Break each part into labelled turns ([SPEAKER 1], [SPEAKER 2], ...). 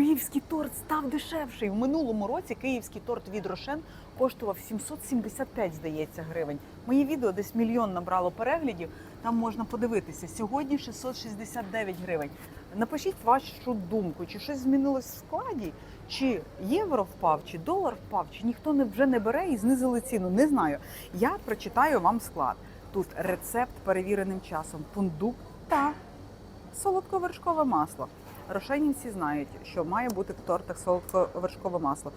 [SPEAKER 1] Київський торт став дешевший. В минулому році київський торт від Рошен коштував 775, здається, гривень. Моє відео десь мільйон набрало переглядів. Там можна подивитися. Сьогодні 669 гривень. Напишіть вашу думку, чи щось змінилось в складі, чи євро впав, чи долар впав, чи ніхто не вже не бере і знизили ціну. Не знаю. Я прочитаю вам склад. Тут рецепт перевіреним часом, фундук та солодковершкове масло. Рошенівці знають, що має бути в тортах солодковершкове масло.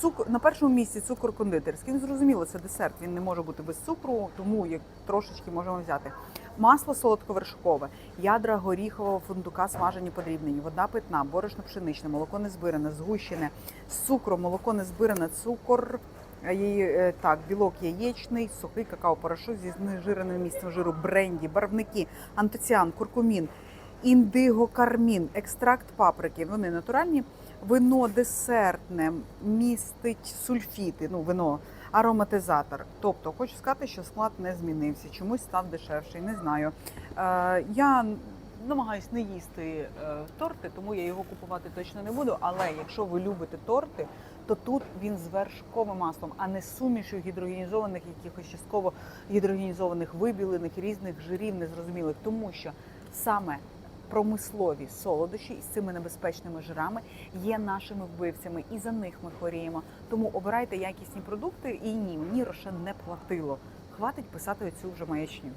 [SPEAKER 1] Цукор на першому місці цукор кондитерський. Ну, зрозуміло, це десерт. Він не може бути без цукру, тому як трошечки можемо взяти. Масло солодковершкове, ядра горіхового фундука смажені подрібнені, вода питна, борошно пшеничне, молоко незбирене, згущене, з молоко незбирене, цукор. е, е, Так, білок яєчний, сухий какао-порошок зі знежиреним місцем жиру, бренді, барвники, антоціан, куркумін, індиго-кармін, екстракт паприки. Вони натуральні. Вино десертне містить сульфіти, ну вино, ароматизатор. Тобто, хочу сказати, що склад не змінився, чомусь став дешевший. Не знаю. Е, я намагаюсь не їсти е, торти, тому я його купувати точно не буду. Але якщо ви любите торти, то тут він з вершковим маслом, а не з сумішю гідрогенізованих, якихось частково гідрогенізованих вибілених різних жирів незрозумілих, тому що саме промислові солодощі із цими небезпечними жирами є нашими вбивцями, і за них ми хворіємо. Тому обирайте якісні продукти. І ні, мені Рошен не платило. Хватить писати оцю вже маячню.